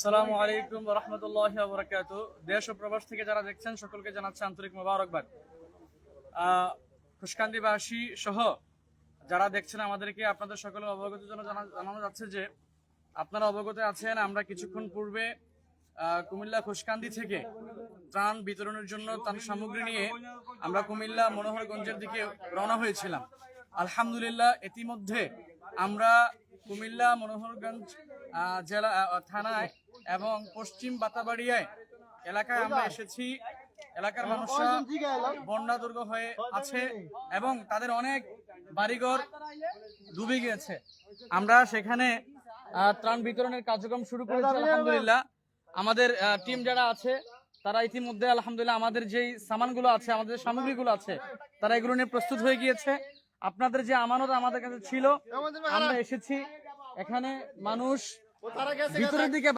আসসালামু আলাইকুম রহমতুল্লাহ বরকাত দেশ ও প্রবাস থেকে যারা দেখছেন, সকলকে জানাচ্ছে আন্তরিক মোবারকবাদ। খুশকান্দিবাসী সহ যারা দেখছেন আমাদেরকে, আপনাদের সকলের অবগত জন্য জানা- জানানো যাচ্ছে যে, আপনারা অবগত আছেন, আমরা কিছুক্ষণ পূর্বে কুমিল্লা খুশকান্দি থেকে ত্রাণ বিতরণের জন্য ত্রাণ সামগ্রী নিয়ে আমরা কুমিল্লা মনোহরগঞ্জের দিকে রওনা হয়েছিলাম। আলহামদুলিল্লাহ, ইতিমধ্যে আমরা কুমিল্লা মনোহরগঞ্জ জেলা থানায় এবং পশ্চিম বাতাবাড়িয়ায় এলাকায় আমরা এসেছি। এলাকার মানুষরা বন্যা দুর্গ হয়ে আছে এবং তাদের অনেক বাড়িঘর ডুবে গিয়েছে। আমরা সেখানে ত্রাণ বিতরণের কার্যক্রম শুরু করেছি আলহামদুলিল্লাহ। আমাদের টিম যারা আছে তারা ইতিমধ্যে আলহামদুলিল্লাহ আমাদের যেই সামানগুলো আছে আমাদের সামগ্রীগুলো আছে তারা এগুলো নিয়ে প্রস্তুত হয়ে গিয়েছে। আপনাদের যে আমানত আমাদের কাছে ছিল আমরা এসেছি। এখানে মানুষ ভিতরের দিকে